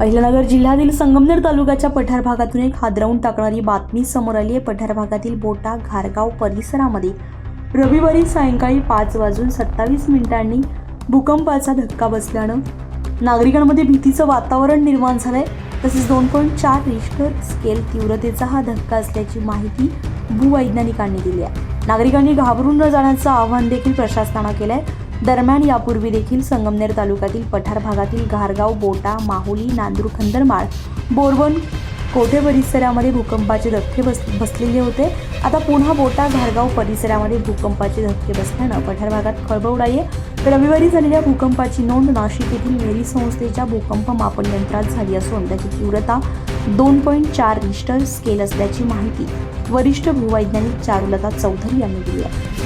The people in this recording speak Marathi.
अहिल्यानगर जिल्ह्यातील संगमनेर तालुक्याच्या पठार भागातून एक हादरवून टाकणारी बातमी समोर आली आहे. पठार भागातील बोटा घारगाव परिसरामध्ये रविवारी सायंकाळी पाच वाजून सत्तावीस मिनिटांनी भूकंपाचा धक्का बसल्यानं नागरिकांमध्ये भीतीचं वातावरण निर्माण झालंय. तसेच दोन पॉईंट चार रिश्टर स्केल तीव्रतेचा हा धक्का असल्याची माहिती भूवैज्ञानिकांनी दिली आहे. नागरिकांनी घाबरून न जाण्याचं आवाहन देखील प्रशासनानं केलं आहे दरम्यान यापूर्वी देखील संगमनेर तालुक्यातील पठार भागातील घारगाव बोटा माहुली नांदूर खंदरमाळ बोरवन कोठे परिसरामध्ये भूकंपाचे धक्के बस बसलेले होते? आता पुन्हा बोटा घारगाव परिसरामध्ये भूकंपाचे धक्के बसल्यानं पठार भागात खळबळ उडाली रविवारी झालेल्या भूकंपाची नोंद नाशिक येथील मेरी संस्थेच्या भूकंप मापन यंत्रात झाली असून त्याची तीव्रता दोन पॉईंट चार रिस्टर स्केल असल्याची माहिती वरिष्ठ भूवैज्ञानिक चारुलता चौधरी यांनी दिली आहे.